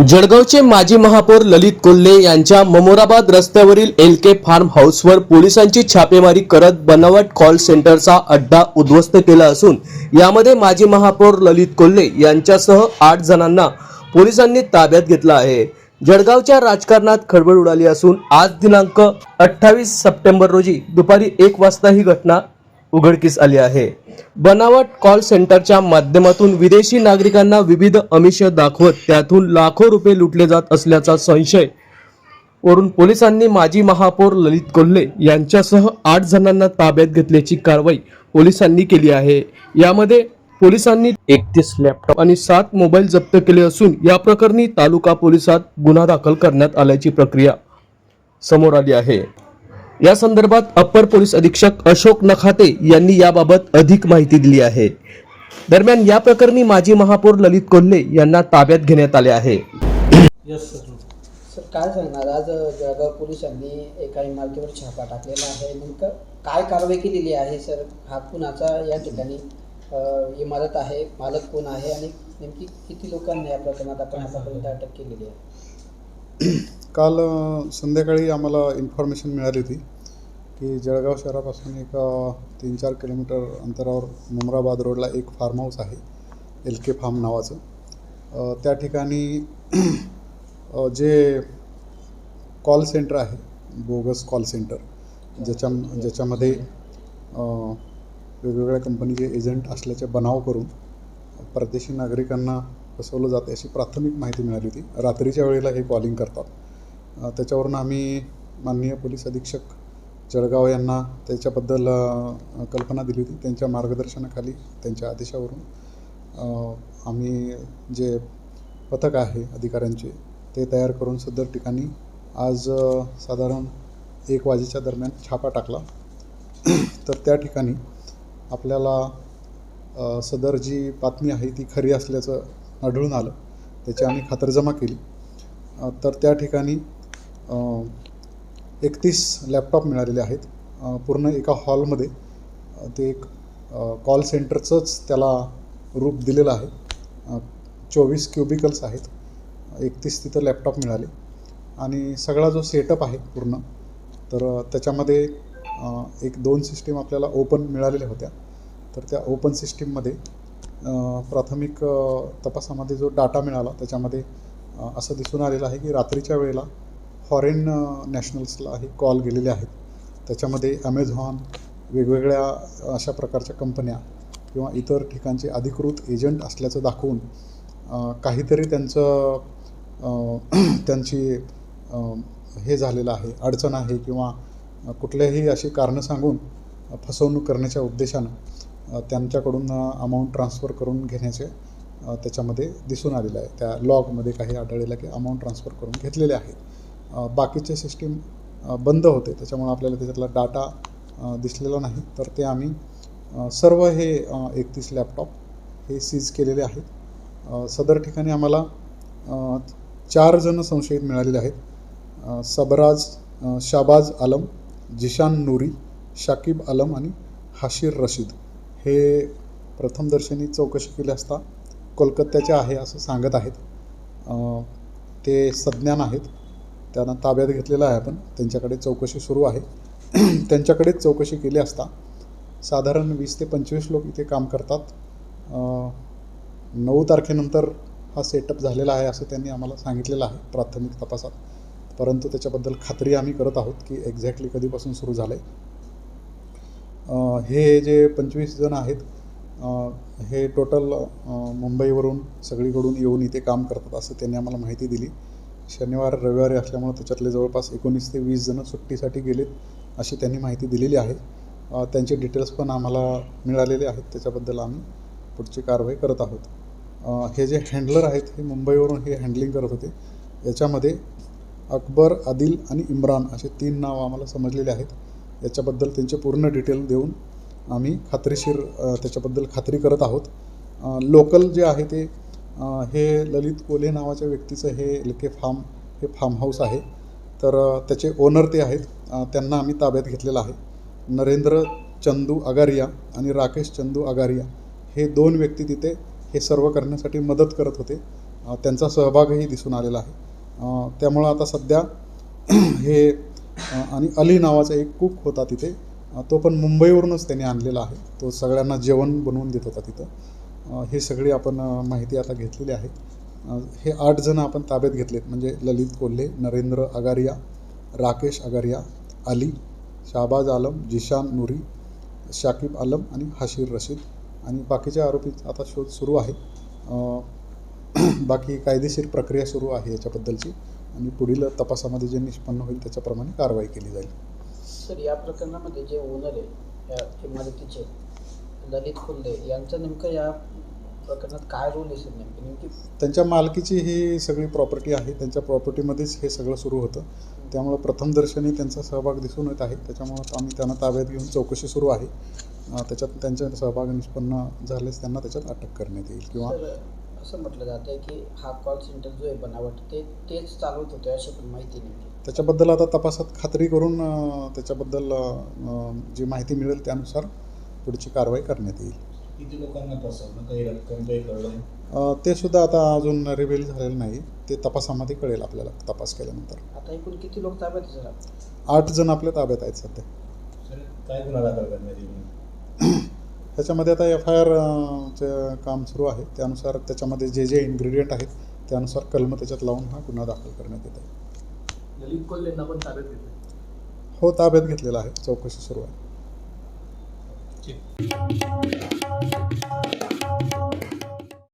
जळगावचे माजी महापौर ललित कोल्हे यांच्या ममोराबाद रस्त्यावरील एल के फार्म हाऊसवर पोलिसांची छापेमारी करत बनावट कॉल सेंटरचा अड्डा उद्ध्वस्त केला असून यामध्ये माजी महापौर ललित कोल्हे यांच्यासह आठ जणांना पोलिसांनी ताब्यात घेतला आहे. जळगावच्या राजकारणात खळबळ उडाली असून आज दिनांक अठ्ठावीस सप्टेंबर रोजी दुपारी एक वाजता ही घटना उघडकीस आली आहे. बनावट कॉल सेंटरच्या माध्यमातून विदेशी नागरिकांना विविध अमिष दाखवत त्यातून लाखो रुपये लुटले जात असल्याचा संशय वरून पोलिसांनी माजी महापौर ललित कोल्हे यांच्यासह आठ जणांना ताब्यात घेतल्याची कारवाई पोलिसांनी केली आहे. यामध्ये पोलिसांनी एकतीस लॅपटॉप आणि सात मोबाईल जप्त केले असून या प्रकरणी तालुका पोलिसात गुन्हा दाखल करण्यात आल्याची प्रक्रिया समोर आली आहे. या संदर्भात अप्पर पोलीस अधीक्षक अशोक नखाते यांनी याबाबत अधिक माहिती दिली आहे. दरम्यान या प्रकरणी माजी महापौर ललित कोल्हे यांना ताब्यात घेण्यात आले आहे. यस सर सर काय सांगणार? आज जळगाव पोलिसांनी एका इमारतीवर छापा टाकलेला आहे. नेमकं काय कारवाई केलेली आहे सर? हा कुणाचा या ठिकाणी इमारत आहे मालक कोण आहे आणि नेमकी किती लोकांना या प्रकरणात आपण आतापर्यंत अटक केलेली आहे? काल संध्याकाळी आम्हाला इन्फॉर्मेशन मिळाली होती की जळगाव शहरापासून एक तीन चार किलोमीटर अंतरावर मुमराबाद रोडला एक फार्म हाऊस आहे एल के फार्म नावाचं. त्या ठिकाणी जे कॉल सेंटर आहे बोगस कॉल सेंटर ज्याच्या ज्याच्यामध्ये वेगवेगळ्या कंपनीचे एजंट असल्याचे बनाव करून परदेशी नागरिकांना फसवलं जाते अशी प्राथमिक माहिती मिळाली होती. रात्रीच्या वेळेला हे कॉलिंग करतात. त्याच्यावरून आम्ही माननीय पोलीस अधीक्षक जळगाव यांना त्याच्याबद्दल कल्पना दिली होती. त्यांच्या मार्गदर्शनाखाली त्यांच्या आदेशावरून आम्ही जे पथक आहे अधिकाऱ्यांचे ते तयार करून सदर ठिकाणी आज साधारण एक वाजेच्या दरम्यान छापा टाकला. तर त्या ठिकाणी आपल्याला सदर जी बातमी आहे ती खरी असल्याचं आढळून आलं. त्याची आम्ही खातरजमा केली. तर त्या ठिकाणी एकतीस लॅपटॉप मिळालेले आहेत. पूर्ण एका हॉलमध्ये ते एक कॉल सेंटरचंच त्याला रूप दिलेलं आहे. चोवीस क्युबिकल्स आहेत. एकतीस तिथं लॅपटॉप मिळाले. आणि सगळा जो सेटअप आहे पूर्ण तर त्याच्यामध्ये एक दोन सिस्टीम आपल्याला ओपन मिळालेल्या होत्या. तर त्या ओपन सिस्टीममध्ये प्राथमिक तपासामध्ये जो डाटा मिळाला त्याच्यामध्ये असं दिसून आलेलं आहे की रात्रीच्या वेळेला फॉरेन नॅशनल्सला हे कॉल गेलेले आहेत. त्याच्यामध्ये ॲमेझॉन वेगवेगळ्या अशा प्रकारच्या कंपन्या किंवा इतर ठिकाणचे अधिकृत एजंट असल्याचं दाखवून काहीतरी त्यांचं त्यांची हे झालेलं आहे अडचण आहे किंवा कुठल्याही अशी कारणं सांगून फसवणूक करण्याच्या उद्देशानं त्यांच्याकडून अमाऊंट ट्रान्सफर करून घेण्याचे त्याच्यामध्ये दिसून आलेलं आहे. त्या लॉगमध्ये काही आढळलेलं की अमाऊंट ट्रान्सफर करून घेतलेले आहेत बाकीचे सिस्टीम बंद होते. त्याच्यामुळे आपल्याला त्याच्यातला डाटा दिसलेला नाही. तर ते आम्ही सर्व हे एकतीस लॅपटॉप हे सीज केलेले आहेत. सदर ठिकाणी आम्हाला चार जण संशयित मिळालेले आहेत. सबराज शाबाज आलम जिशान नूरी शाकिब आलम आणि हाशीर रशीद हे प्रथमदर्शनी चौकशी केली असता कोलकात्याचे आहे असं सांगत आहेत. ते सज्ञान आहेत. त्यांना ताब्यात घेतलेलं आहे आपण. त्यांच्याकडे चौकशी सुरू आहे. त्यांच्याकडेच चौकशी केली असता साधारण वीस ते पंचवीस लोक इथे काम करतात. नऊ तारखेनंतर हा सेटअप झालेला आहे असं त्यांनी आम्हाला सांगितलेलं आहे प्राथमिक तपासात. परंतु त्याच्याबद्दल खात्री आम्ही करत आहोत की एक्झॅक्टली कधीपासून सुरू झालं आहे हे जे पंचवीस जण आहेत हे टोटल मुंबईवरून सगळीकडून येऊन इथे काम करतात असं त्यांनी आम्हाला माहिती दिली. शनिवार रविवारी असल्यामुळे त्याच्यातले जवळपास एकोणीस ते वीस जणं सुट्टीसाठी गेलेत अशी त्यांनी माहिती दिलेली आहे. त्यांचे डिटेल्स पण आम्हाला मिळालेले आहेत त्याच्याबद्दल आम्ही पुढची कारवाई करत आहोत. हे जे हँडलर आहेत हे मुंबईवरून हे हँडलिंग करत होते याच्यामध्ये अकबर आदिल आणि इम्रान असे तीन नाव आम्हाला समजलेले आहेत. याच्याबद्दल त्यांचे पूर्ण डिटेल देऊन आम्ही खात्रीशीर त्याच्याबद्दल खात्री करत आहोत. लोकल जे आहे ते हे ललित कोल्हे नावाच्या व्यक्तीचं हे एल के फार्म हे फार्म हाऊस आहे. तर त्याचे ओनर ते आहेत. त्यांना आम्ही ताब्यात घेतलेलं आहे. नरेंद्र चंदू अगारिया आणि राकेश चंदू अगारिया हे दोन व्यक्ती तिथे हे सर्व करण्यासाठी मदत करत होते. त्यांचा सहभागही दिसून आलेला आहे. त्यामुळं आता सध्या हे आणि अली नावाचा एक कुक होता तिथे. तो पण मुंबईवरूनच त्याने आणलेला आहे. तो सगळ्यांना जेवण बनवून देत होता तिथं. हे सगळी आपण माहिती आता घेतलेली आहे. हे आठ जण आपण ताब्यात घेतलेत. म्हणजे ललित कोल्हे नरेंद्र अगारिया राकेश अगारिया अली शाहबाज आलम जिशान नुरी शाकिब आलम आणि हशीर रशीद. आणि बाकीच्या आरोपी आता शोध सुरू आहे. बाकी कायदेशीर प्रक्रिया सुरू आहे याच्याबद्दलची आणि पुढील तपासामध्ये जे निष्पन्न होईल त्याच्याप्रमाणे कारवाई केली जाईल. सर या प्रकरणामध्ये जे ओनर आहे या इमारतीचे ललित खुल्ले यांचं नेमकं या प्रकरणात काय रोल आहे सर नेमकी? नेमकी त्यांच्या मालकीची ही सगळी प्रॉपर्टी आहे. त्यांच्या प्रॉपर्टीमध्येच हे सगळं सुरू होतं. त्यामुळं प्रथमदर्शनी त्यांचा सहभाग दिसून येत आहे. त्याच्यामुळं आम्ही त्यांना ताब्यात घेऊन चौकशी सुरू आहे. त्याच्यात त्यांचा सहभाग निष्पन्न झाल्यास त्यांना त्याच्यात अटक करण्यात येईल किंवा असं म्हटलं जातं की हा कॉल सेंटर जो आहे बनावट ते तेच चालवत होते अशी पण माहिती नेमकी त्याच्याबद्दल आता तपासात खात्री करून त्याच्याबद्दल जी माहिती मिळेल त्यानुसार पुढची कारवाई करण्यात येईल. किती लोकांना फसवणं काही रक्कम काही कळलं? ते सुद्धा आता अजून रिव्हील झालेलं नाही. ते तपासामध्ये कळेल आपल्याला तपास केल्यानंतर. आता एकूण किती लोक ताब्यात आठ जण आपल्या ताब्यात आहेत सध्या. सर काय गुन्हा दाखल करण्यात येईल? त्याच्यामध्ये आता एफ आय आरचं काम सुरू आहे. त्यानुसार त्याच्यामध्ये जे जे इन्ग्रेडियंट आहेत त्यानुसार कलम त्याच्यात लावून हा गुन्हा दाखल करण्यात येत आहे. ललित कोल्हेंना पण ताब्यात घेतलं हो ताब्यात घेतलेला आहे. चौकशी सुरू आहे.